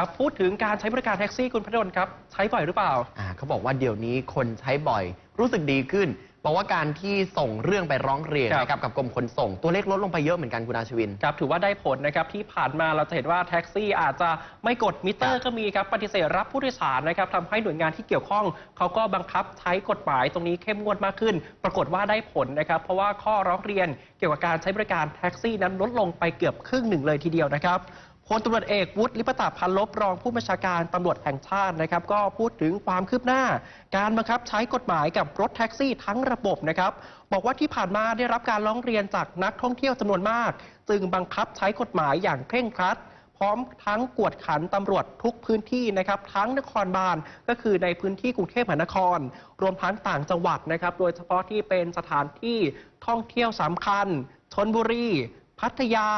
ครับพูดถึงการใช้บริการแท็กซี่คุณพระดลครับ ใช้บ่อยหรือเปล่า อ่าเขาบอกว่าเดี๋ยวนี้คนใช้บ่อยรู้สึกดีขึ้น บอกว่าการที่ส่งเรื่องไปร้องเรียนครับนะครับกับกรมขนส่ง ตัวเลขลดลงไปเยอะเหมือนกันคุณอาชวิน ครับ ถือว่าได้ผลนะครับที่ผ่านมาเราจะเห็นว่าแท็กซี่อาจจะไม่กดมิเตอครัร์บก็มีครับปฏิเสธรับผู้โดยสารนะครับทำให้หน่วยงานที่เกี่ยวข้องเขาก็บังคับใช้กฎหมายตรงนี้เข้มงวดมากขึ้น ปรากฏว่าได้ผลนะครับ เพราะว่าข้อร้องเรียนเกี่ยวกับการใช้บริการแท็กซี่นั้นลดลงไปเกือบครึ่งหนึ่งเลยทีเดียวนะครับพลตำรวจเอกวุฒิลิปตาพันลบรองผู้บัญชาการตำรวจแห่งชาตินะครับ ก็พูดถึงความคืบหน้า การบังคับใช้กฎหมายกับรถแท็กซี่ทั้งรระบบนะครับ บอกว่าที่ผ่านมาได้รับการร้องเรียนจากนักท่องเที่ยวจำนวนมาก จึงบังคับใช้กฎหมายอย่างเคร่งครัด พร้อมทั้งกวดขันตำรวจทุกพื้นที่นะครับ ทั้งนครบาลก็คือในพื้นที่กรุงเทพมหานคร รวมทั้งต่างจังหวัดนะครับ โดยเฉพาะที่เป็นสถานที่ท่องเที่ยวสำคัญชนบุรี พัทยา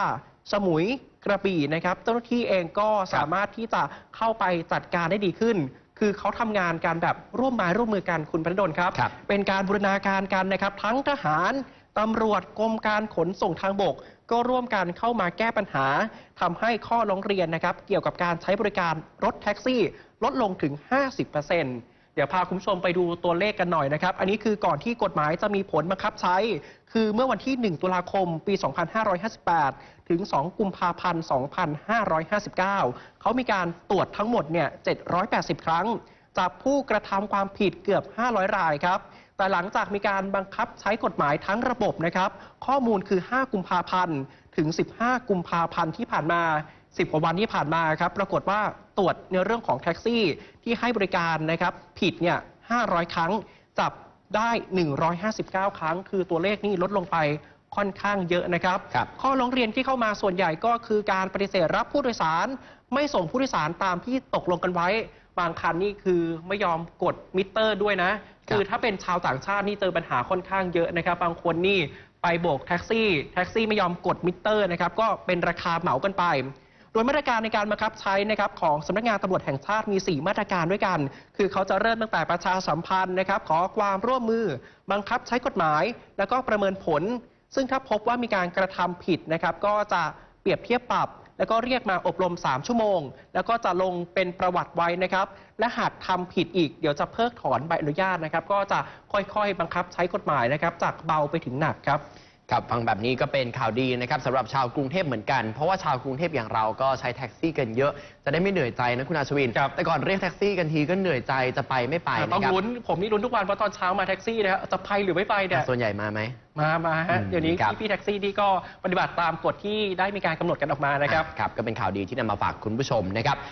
สมุยกระบี่นะครับ เจ้าหน้าที่เองก็สามารถที่จะเข้าไปจัดการได้ดีขึ้น คือเขาทำงานการแบบร่วมไม้ร่วมมือกันคุณพระดลครับครับ เป็นการบูรณาการกันนะครับ ทั้งทหารตำรวจกรมการขนส่งทางบก ก็ร่วมกันเข้ามาแก้ปัญหาทำให้ข้อร้องเรียนนะครับ เกี่ยวกับการใช้บริการรถแท็กซี่ ลดลงถึง 50%เเดี๋ยวพาคุณผู้ชมไปดูตัวเลขกันหน่อยนะครับ อันนี้คือก่อนที่กฎหมายจะมีผลบังคับใช้ คือเมื่อวันที่ 1 ตุลาคม ปี 2558 ถึง 2 กุมภาพันธ์ 2559 เขามีการตรวจทั้งหมดเนี่ย 780 ครั้งจับผู้กระทำความผิดเกือบ 500 รายครับ แต่หลังจากมีการบังคับใช้กฎหมายทั้งระบบนะครับ ข้อมูลคือ 5 กุมภาพันธ์ ถึง 15 กุมภาพันธ์ที่ผ่านมา 10กว่าวันที่ผ่านมาครับปรากฏว่าตรวจในเรื่องของแท็กซี่ที่ให้บริการนะครับผิดเนี่ย500 ครั้งจับได้ 159 ครั้ง คือตัวเลขนี่ลดลงไปค่อนข้างเยอะนะครับครับข้อร้องเรียนที่เข้ามาส่วนใหญ่ก็คือการปฏิเสธรับผู้โดยสาร ไม่ส่งผู้โดยสารตามที่ตกลงกันไว้ บางคันนี่คือไม่ยอมกดมิเตอร์ด้วยนะครับคือถ้าเป็นชาวต่างชาตินี่เจอปัญหาค่อนข้างเยอะนะครับ บางคนนี่ไปโบกแท็กซี่ แท็กซี่ไม่ยอมกดมิเตอร์นะครับ ก็เป็นราคาเหมากันไปโดยมาตรการในการบังคับใช้นะครับของสำนักงานตำรวจแห่งชาติมี 4 มาตรการด้วยกัน คือเขาจะเริ่มตั้งแต่ประชาสัมพันธ์นะครับ ขอความร่วมมือ บังคับใช้กฎหมาย แล้วก็ประเมินผล ซึ่งถ้าพบว่ามีการกระทำผิดนะครับ ก็จะเปรียบเทียบปรับแล้วก็เรียกมาอบรม 3 ชั่วโมง แล้วก็จะลงเป็นประวัติไว้นะครับ และหากทำผิดอีก เดี๋ยวจะเพิกถอนใบอนุญาตนะครับ ก็จะค่อยๆ บังคับใช้กฎหมายนะครับ จากเบาไปถึงหนักครับ ครับฟังแบบนี้ก็เป็นข่าวดีนะครับสำหรับชาวกรุงเทพเหมือนกัน เพราะว่าชาวกรุงเทพอย่างเราก็ใช้แท็กซี่กันเยอะ จะได้ไม่เหนื่อยใจนะคุณอาชวิน ครับ แต่ก่อนเรียกแท็กซี่กันทีก็เหนื่อยใจจะไปไม่ไปต้อนะงครับลุ้น ผมนี่ลุ้นทุกวันเพราะตอนเช้ามาแท็กซี่นะครับจะไปหรือไม่ไปเนี่ย ส่วนใหญ่มาไหม มามาฮะ อืมเดี๋ยวนี้ครับ พี่ๆแท็กซี่นี่ก็ปฏิบัติตามกฎที่ได้มีการกำหนดกันออกมานะครับ ครับก็เป็นข่าวดีที่นำมาฝากคุณผู้ชมนะครับ